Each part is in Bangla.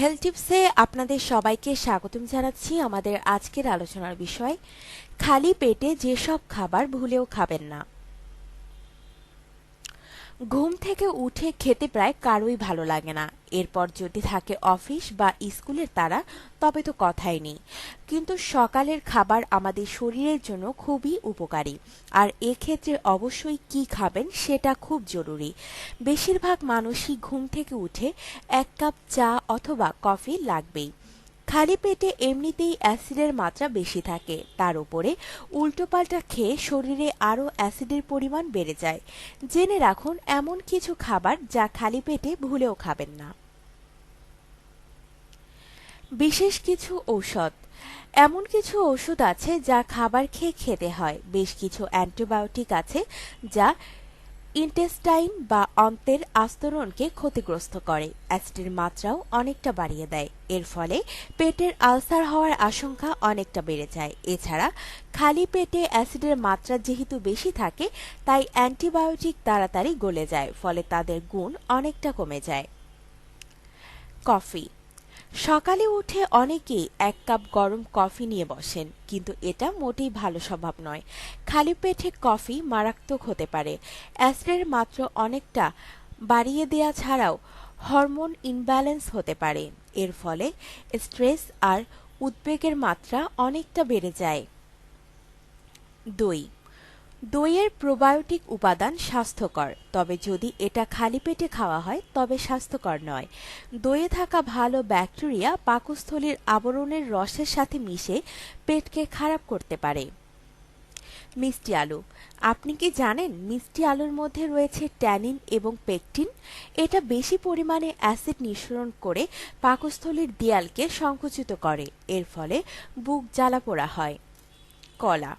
হেলথ টিপসে আপনাদের সবাইকে স্বাগতম জানাচ্ছি আমাদের আজকের আলোচনার বিষয়, খালি পেটে যেসব খাবার ভুলেও খাবেন না। ঘুম থেকে উঠে খেতে প্রায় কারোই ভালো লাগে না। এরপর যদি থাকে অফিস বা স্কুলের তারা, তবে তো কথাই নেই। কিন্তু সকালের খাবার আমাদের শরীরের জন্য খুবই উপকারী। আর এক্ষেত্রে অবশ্যই কি খাবেন সেটা খুব জরুরি। বেশিরভাগ মানুষই ঘুম থেকে উঠে এক কাপ চা অথবা কফি লাগবেই। খালি পেটে এমনিতেই অ্যাসিডের মাত্রা বেশি থাকে। তার উপরে উল্টোপাল্টা খেয়ে শরীরে আরও অ্যাসিডের পরিমাণ বেড়ে যায়। জেনে রাখুন, এমন কিছু খাবার যা খালি পেটে ভুলেও খাবেন না। বিশেষ কিছু ঔষধ। এমন কিছু ওষুধ আছে যা খাবার খেয়ে খেতে হয়। বেশ কিছু অ্যান্টিবায়োটিক আছে যা ইন্টেস্টাইন বা অন্তের আস্তরণকে ক্ষতিগ্রস্ত করে। অ্যাসিডের মাত্রাও অনেকটা বাড়িয়ে দেয়। এর ফলে পেটের আলসার হওয়ার আশঙ্কা অনেকটা বেড়ে যায়। এছাড়া খালি পেটে অ্যাসিডের মাত্রা যেহেতু বেশি থাকে, তাই অ্যান্টিবায়োটিক তাড়াতাড়ি গলে যায়, ফলে তাদের গুণ অনেকটা কমে যায়। কফি সকালে উঠে অনেকেই এক কাপ গরম কফি নিয়ে বসেন, কিন্তু এটা মোটেই ভালো স্বভাব নয়। খালি পেটে কফি মারাত্মক হতে পারে। অ্যাসিডের মাত্রা অনেকটা বাড়িয়ে দেয়া ছাড়াও হরমোন ইনব্যালেন্স হতে পারে। এর ফলে স্ট্রেস আর উদ্বেগের মাত্রা অনেকটা বেড়ে যায়। দই দইয়ের প্রোবায়োটিক উপাদান স্বাস্থ্যকর, তবে যদি এটা খালি পেটে খাওয়া হয়, তবে স্বাস্থ্যকর নয়। দইয়ে থাকা ভালো ব্যাকটেরিয়া পাকস্থলীর আবরণের রসের সাথে মিশে পেটকে খারাপ করতে পারে। মিষ্টি আলু। আপনি কি জানেন মিষ্টি আলুর মধ্যে রয়েছে ট্যানিন এবং পেকটিন? এটা বেশি পরিমাণে অ্যাসিড নিঃসরণ করে পাকস্থলীর দেয়ালকে সংকুচিত করে। এর ফলে বুক জ্বালা পোড়া হয়। কলা।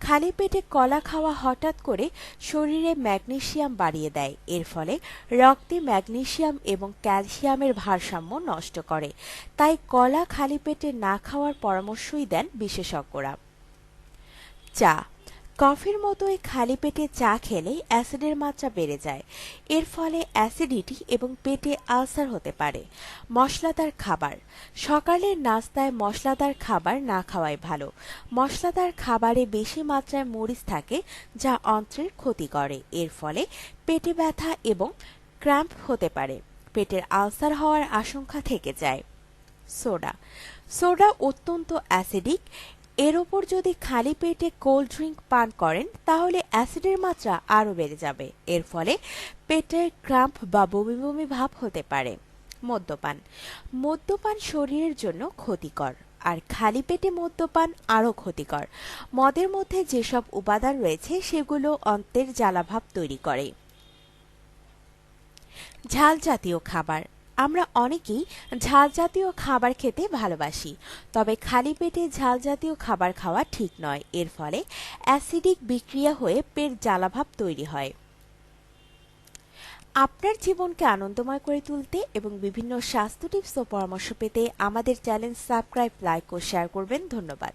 খালি পেটে কলা খাওয়া হঠাৎ করে শরীরে ম্যাগনেশিয়াম বাড়িয়ে দেয়। এর ফলে রক্তে ম্যাগনেশিয়াম এবং ক্যালসিয়ামের ভারসাম্য নষ্ট করে। তাই কলা খালি পেটে না খাওয়ার পরামর্শই দেন বিশেষজ্ঞরা। চা কফির মতোই খালি পেটে চা খেলে অ্যাসিডের মাত্রা বেড়ে যায়। এর ফলে অ্যাসিডিটি এবং পেটে আলসার হতে পারে। মশলাদার খাবার। সকালের নাস্তায় মশলাদার খাবার না খাওয়াই ভালো। মশলাদার খাবারে বেশি মাত্রায় মরিচ থাকে, যা অন্ত্রের ক্ষতি করে। এর ফলে পেটে ব্যথা এবং ক্র্যাম্প হতে পারে। পেটের আলসার হওয়ার আশঙ্কা থেকে যায়। সোডা। সোডা অত্যন্ত অ্যাসিডিক এর ওপর যদি খালি পেটে কোল্ড ড্রিঙ্ক পান করেন, তাহলে অ্যাসিডের মাত্রা আরও বেড়ে যাবে। এর ফলে পেটের ক্রাম্প বা বমি বমি ভাব হতে পারে। মদ্যপান। মদ্যপান শরীরের জন্য ক্ষতিকর। আর খালি পেটে মদ্যপান আরও ক্ষতিকর। মদের মধ্যে যেসব উপাদান রয়েছে, সেগুলো অন্তের জ্বালাভাব তৈরি করে। ঝাল জাতীয় খাবার। আমরা অনেকেই ঝাল জাতীয় খাবার খেতে ভালোবাসি, তবে খালি পেটে ঝাল জাতীয় খাবার খাওয়া ঠিক নয়। এর ফলে অ্যাসিডিক বিক্রিয়া হয়ে পেট জ্বালাভাব তৈরি হয়। আপনার জীবনকে আনন্দময় করে তুলতে এবং বিভিন্ন স্বাস্থ্য টিপস ও পরামর্শ পেতে আমাদের চ্যানেল সাবস্ক্রাইব, লাইক ও শেয়ার করবেন। ধন্যবাদ।